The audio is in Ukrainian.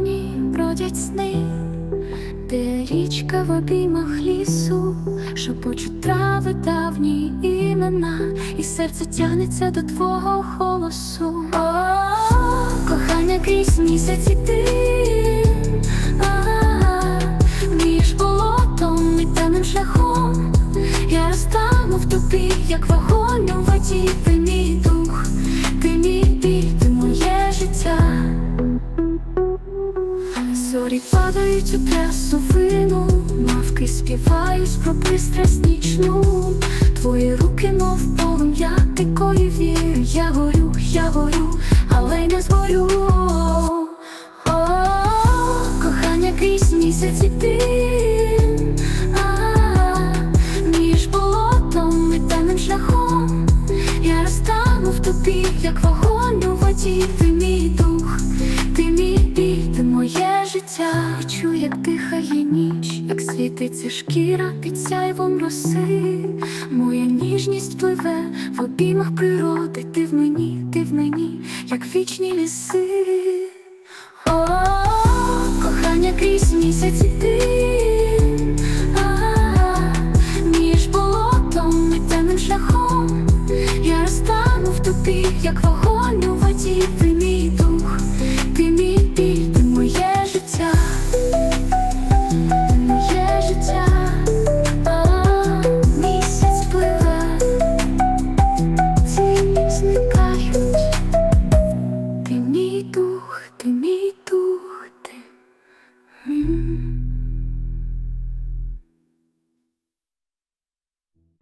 тумані бродять сни, де річка в обіймах лісу, шепочуть трави давні імена, і серце тягнеться до твого голосу. О, кохання крізь місяці ти між болотом і темним шляхом. Я розтану в тобі, як вогонь у воді. Зорі падають у трясовину, мавки співають про пристрасть нічну. Твої руки, мов полум'я, дикої віри. Я горю, я горю, але й не згорю. Кохання крізь місяці ти. Між болотом і темним шляхом я розтану в тобі, як вогонь у воді, Бачу, як дихає ніч, як світиться шкіра під сяйвом роси. Моя ніжність пливе в обіймах природи. Ти в мені, ти в мені, як вічні ліси. О, кохання крізь місяці ти, а між болотом і темним шляхом. Я розтану в тобі, як вогонь.